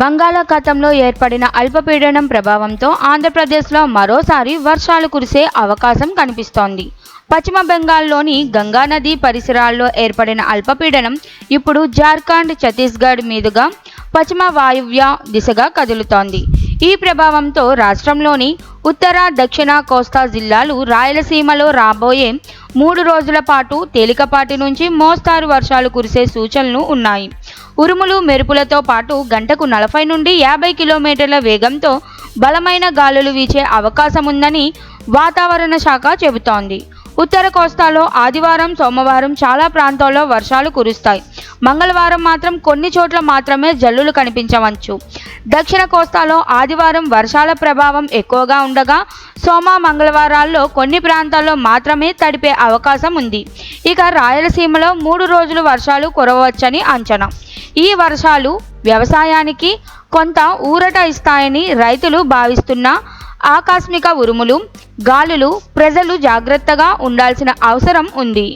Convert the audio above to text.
బంగాళాఖాతంలో ఏర్పడిన అల్పపీడనం ప్రభావంతో ఆంధ్రప్రదేశ్లో మరోసారి వర్షాలు కురిసే అవకాశం కనిపిస్తోంది. పశ్చిమ బెంగాల్లోని గంగానది పరిసరాల్లో ఏర్పడిన అల్పపీడనం ఇప్పుడు జార్ఖండ్ ఛత్తీస్గఢ్ మీదుగా పశ్చిమ వాయువ్య దిశగా కదులుతోంది. ఈ ప్రభావంతో రాష్ట్రంలోని ఉత్తర దక్షిణ కోస్తా జిల్లాలు రాయలసీమలో రాబోయే మూడు రోజుల పాటు తేలికపాటి నుంచి మోస్తారు వర్షాలు కురిసే సూచనలు ఉన్నాయి. ఉరుములు మెరుపులతో పాటు గంటకు నలభై నుండి యాభై కిలోమీటర్ల వేగంతో బలమైన గాలులు వీచే అవకాశం ఉందని వాతావరణ శాఖ చెబుతోంది. ఉత్తర కోస్తాలో ఆదివారం సోమవారం చాలా ప్రాంతాల్లో వర్షాలు కురుస్తాయి. మంగళవారం మాత్రం కొన్ని చోట్ల మాత్రమే జల్లులు కనిపించవచ్చు. దక్షిణ కోస్తాలో ఆదివారం వర్షాల ప్రభావం ఎక్కువగా ఉండగా సోమ మంగళవారాల్లో కొన్ని ప్రాంతాల్లో మాత్రమే తడిపే అవకాశం ఉంది. ఇక రాయలసీమలో మూడు రోజులు వర్షాలు కురవచ్చని అంచనా. ఈ వర్షాలు వ్యవసాయానికి కొంత ఊరట ఇస్తాయని రైతులు భావిస్తున్న ఆకస్మిక ఉరుములు గాలులు ప్రజలు జాగ్రత్తగా ఉండాల్సిన అవసరం ఉంది.